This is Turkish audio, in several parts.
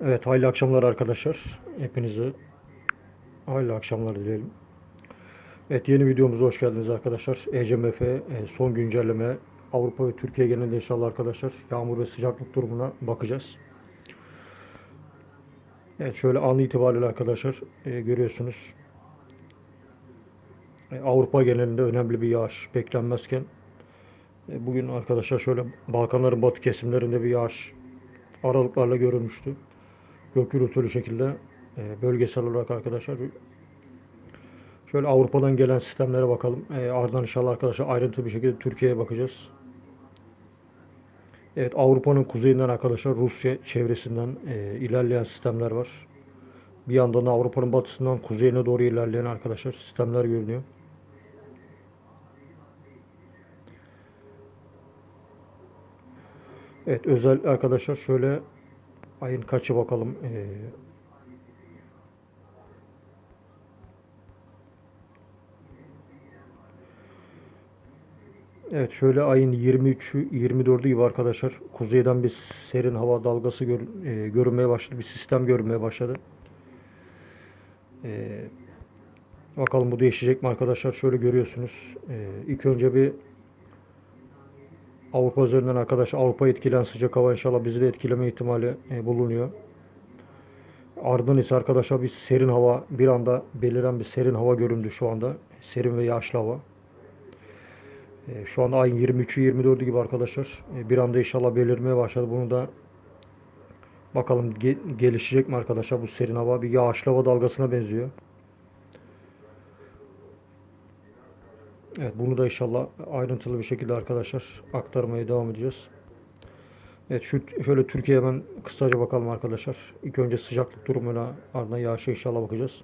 Evet, hayırlı akşamlar arkadaşlar. Hepinize hayırlı akşamlar dileyelim. Evet, yeni videomuza hoş geldiniz arkadaşlar. ECMF e, son güncelleme Avrupa ve Türkiye genelinde inşallah arkadaşlar yağmur ve sıcaklık durumuna bakacağız. Evet, şöyle an itibariyle arkadaşlar e, görüyorsunuz. E, Avrupa genelinde önemli bir yağış beklenmezken bugün arkadaşlar şöyle Balkanların batı kesimlerinde bir yağış aralıklarla görülmüştü. Gök gürültülü şekilde e, bölgesel olarak arkadaşlar şöyle Avrupa'dan gelen sistemlere bakalım. E, ardından inşallah arkadaşlar ayrıntılı bir şekilde Türkiye'ye bakacağız. Evet Avrupa'nın kuzeyinden arkadaşlar Rusya çevresinden e, ilerleyen sistemler var. Bir yandan da Avrupa'nın batısından kuzeyine doğru ilerleyen arkadaşlar sistemler görünüyor. Evet özel arkadaşlar şöyle ayın kaçı bakalım. Ee, evet şöyle ayın 23'ü 24'ü gibi arkadaşlar kuzeyden bir serin hava dalgası gör, e, görünmeye başladı. Bir sistem görünmeye başladı. Ee, bakalım bu değişecek mi arkadaşlar? Şöyle görüyorsunuz. Ee, ilk önce bir Avrupa üzerinden arkadaşlar Avrupa etkilen sıcak hava inşallah bizi de etkileme ihtimali e, bulunuyor. Ardından ise arkadaşlar bir serin hava bir anda beliren bir serin hava göründü şu anda. Serin ve yağışlı hava. E, şu anda ayın 23'ü 24'ü gibi arkadaşlar. E, bir anda inşallah belirmeye başladı. Bunu da bakalım ge- gelişecek mi arkadaşlar bu serin hava bir yağışlı hava dalgasına benziyor. Evet bunu da inşallah ayrıntılı bir şekilde arkadaşlar aktarmaya devam edeceğiz. Evet şu şöyle Türkiye'ye hemen kısaca bakalım arkadaşlar. İlk önce sıcaklık durumuna ardından yağışa inşallah bakacağız.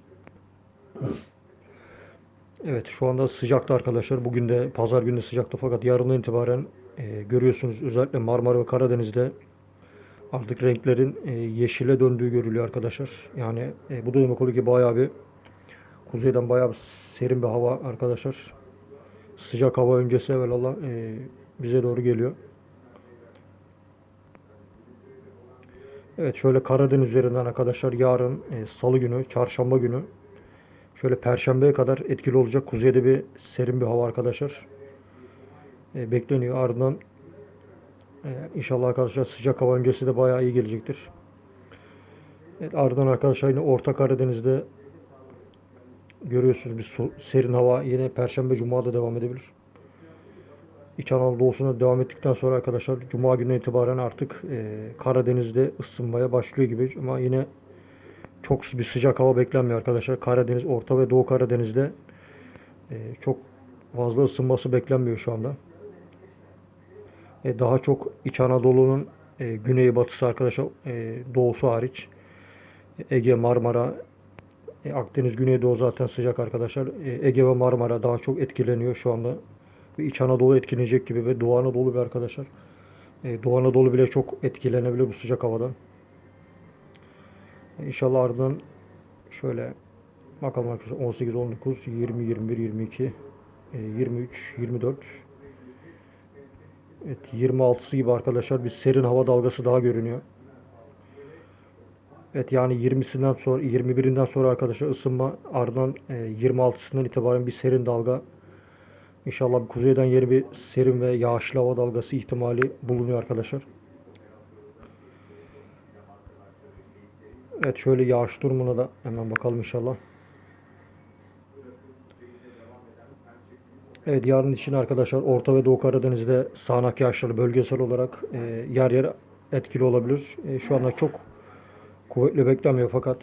Evet şu anda sıcaktı arkadaşlar. Bugün de pazar günü sıcaktı fakat yarından itibaren e, görüyorsunuz özellikle Marmara ve Karadeniz'de artık renklerin e, yeşile döndüğü görülüyor arkadaşlar. Yani e, bu da demek oluyor ki bayağı bir kuzeyden bayağı bir serin bir hava arkadaşlar sıcak hava öncesi evvelallah e, bize doğru geliyor. Evet şöyle Karadeniz üzerinden arkadaşlar yarın e, salı günü, çarşamba günü şöyle perşembeye kadar etkili olacak kuzeyde bir serin bir hava arkadaşlar. E, bekleniyor. Ardından e, inşallah arkadaşlar sıcak hava öncesi de bayağı iyi gelecektir. Evet, ardından arkadaşlar yine Orta Karadeniz'de görüyorsunuz bir serin hava yine Perşembe Cuma'da devam edebilir. İç Anadolu doğusuna devam ettikten sonra arkadaşlar Cuma gününe itibaren artık e, Karadeniz'de ısınmaya başlıyor gibi ama yine çok bir sıcak hava beklenmiyor arkadaşlar. Karadeniz, Orta ve Doğu Karadeniz'de e, çok fazla ısınması beklenmiyor şu anda. E, daha çok İç Anadolu'nun e, güneyi batısı arkadaşlar e, doğusu hariç Ege, Marmara, e, Akdeniz, Güneydoğu zaten sıcak arkadaşlar. E, Ege ve Marmara daha çok etkileniyor şu anda. Ve İç Anadolu etkilenecek gibi ve Doğu Anadolu bir arkadaşlar. E, Doğu Anadolu bile çok etkilenebilir bu sıcak havadan. E, İnşallah ardından şöyle bakalım arkadaşlar 18, 19, 20, 21, 22, e, 23, 24 Evet 26'sı gibi arkadaşlar bir serin hava dalgası daha görünüyor. Evet yani 20'sinden sonra 21'inden sonra arkadaşlar ısınma ardından e, 26'sından itibaren bir serin dalga İnşallah bir kuzeyden yeni bir serin ve yağışlı hava dalgası ihtimali bulunuyor arkadaşlar. Evet şöyle yağış durumuna da hemen bakalım inşallah. Evet yarın için arkadaşlar Orta ve Doğu Karadeniz'de sağanak yağışları bölgesel olarak e, yer yer etkili olabilir. E, şu anda çok kuvvetli beklenmiyor fakat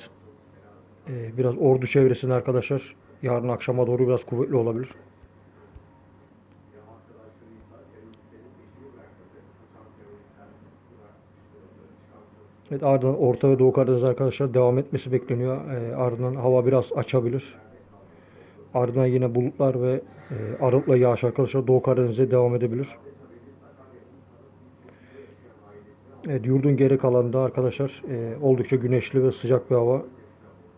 e, biraz ordu çevresinde arkadaşlar yarın akşama doğru biraz kuvvetli olabilir. Evet ardından Orta ve Doğu Karadeniz arkadaşlar devam etmesi bekleniyor. E, ardından hava biraz açabilir. Ardından yine bulutlar ve e, aralıkla yağış arkadaşlar Doğu Karadeniz'e devam edebilir. Evet, yurdun geri kalanında arkadaşlar e, oldukça güneşli ve sıcak bir hava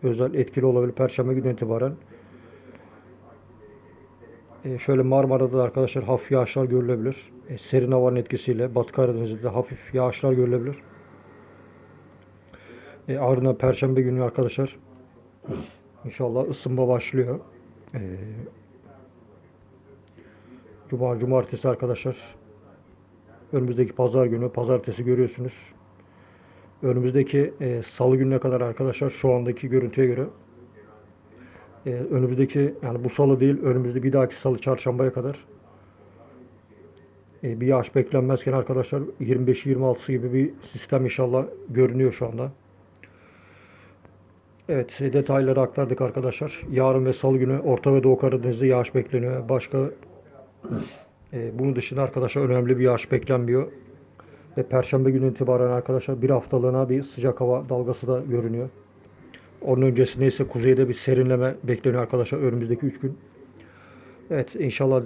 özel etkili olabilir Perşembe günü itibaren. E, şöyle Marmara'da da arkadaşlar hafif yağışlar görülebilir. E, serin havanın etkisiyle Batı Karadeniz'de de hafif yağışlar görülebilir. E, ardından Perşembe günü arkadaşlar inşallah ısınma başlıyor. E, Cuma, Cumartesi arkadaşlar önümüzdeki Pazar günü, Pazartesi görüyorsunuz. Önümüzdeki e, Salı gününe kadar arkadaşlar şu andaki görüntüye göre e, önümüzdeki yani bu Salı değil önümüzde bir dahaki Salı Çarşambaya kadar e, bir yağış beklenmezken arkadaşlar 25-26'sı gibi bir sistem inşallah görünüyor şu anda. Evet detayları aktardık arkadaşlar. Yarın ve salı günü Orta ve Doğu Karadeniz'de yağış bekleniyor. Başka e, bunun dışında arkadaşlar önemli bir yağış beklenmiyor. Ve Perşembe günü itibaren arkadaşlar bir haftalığına bir sıcak hava dalgası da görünüyor. Onun öncesinde ise kuzeyde bir serinleme bekleniyor arkadaşlar önümüzdeki 3 gün. Evet inşallah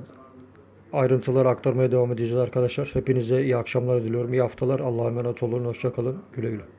ayrıntıları aktarmaya devam edeceğiz arkadaşlar. Hepinize iyi akşamlar diliyorum. İyi haftalar. Allah'a emanet olun. Hoşçakalın. Güle güle.